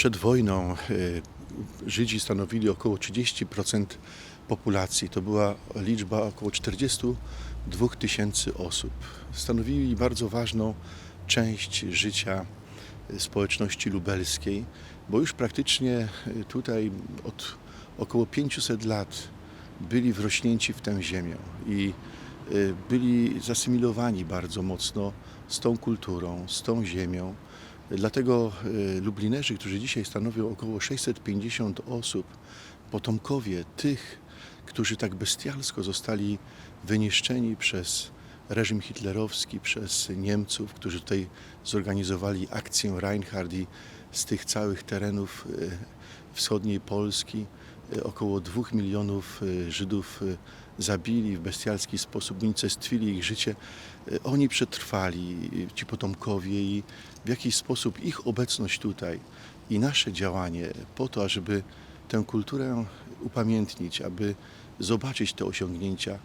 Przed wojną e, Żydzi stanowili około 30% populacji. To była liczba około 42 tysięcy osób. Stanowili bardzo ważną część życia e, społeczności lubelskiej, bo już praktycznie e, tutaj od około 500 lat byli wrośnięci w tę ziemię i byli zasymilowani bardzo mocno z tą kulturą, z tą ziemią. Dlatego e, Lublinerzy, którzy dzisiaj stanowią około 650 osób, potomkowie tych, którzy tak bestialsko zostali wyniszczeni przez reżim hitlerowski, przez Niemców, którzy tutaj zorganizowali akcję Reinhard i z tych całych terenów e, wschodniej Polski e, około dwóch milionów e, Żydów zabili w bestialski sposób, unicestwili ich życie. Oni przetrwali, ci potomkowie i w jakiś sposób ich obecność tutaj i nasze działanie po to, ażeby tę kulturę upamiętnić, aby zobaczyć te osiągnięcia,